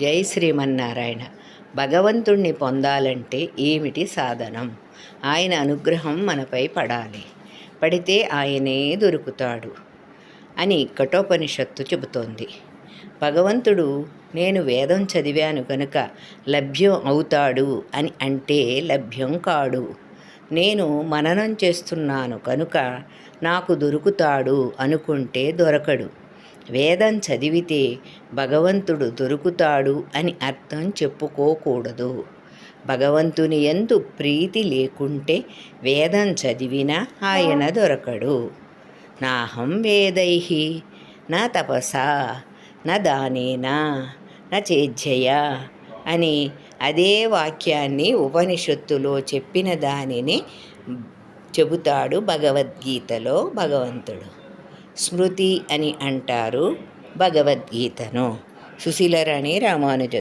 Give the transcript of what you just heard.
జై శ్రీమన్నారాయణ. భగవంతుణ్ణి పొందాలంటే ఏమిటి సాధనం? ఆయన అనుగ్రహం మనపై పడాలి. పడితే ఆయనే దొరుకుతాడు అని కఠోపనిషత్తు చెబుతోంది. భగవంతుడు నేను వేదం చదివాను కనుక లభ్యం అవుతాడు అని అంటే లభ్యం కాడు. నేను మననం చేస్తున్నాను కనుక నాకు దొరుకుతాడు అనుకుంటే దొరకడు. వేదం చదివితే భగవంతుడు దొరుకుతాడు అని అర్థం చెప్పుకోకూడదు. భగవంతుని ఎందు ప్రీతి లేకుంటే వేదం చదివినా ఆయన దొరకడు. నాహం వేదై నా తపసా నా దానేనా నా చేజ్జయ అని అదే వాక్యాన్ని ఉపనిషత్తులో చెప్పిన దానిని చెబుతాడు భగవద్గీతలో భగవంతుడు. స్మృతి అని అంటారు భగవద్గీతను. సుశీలరాణి రామానుజ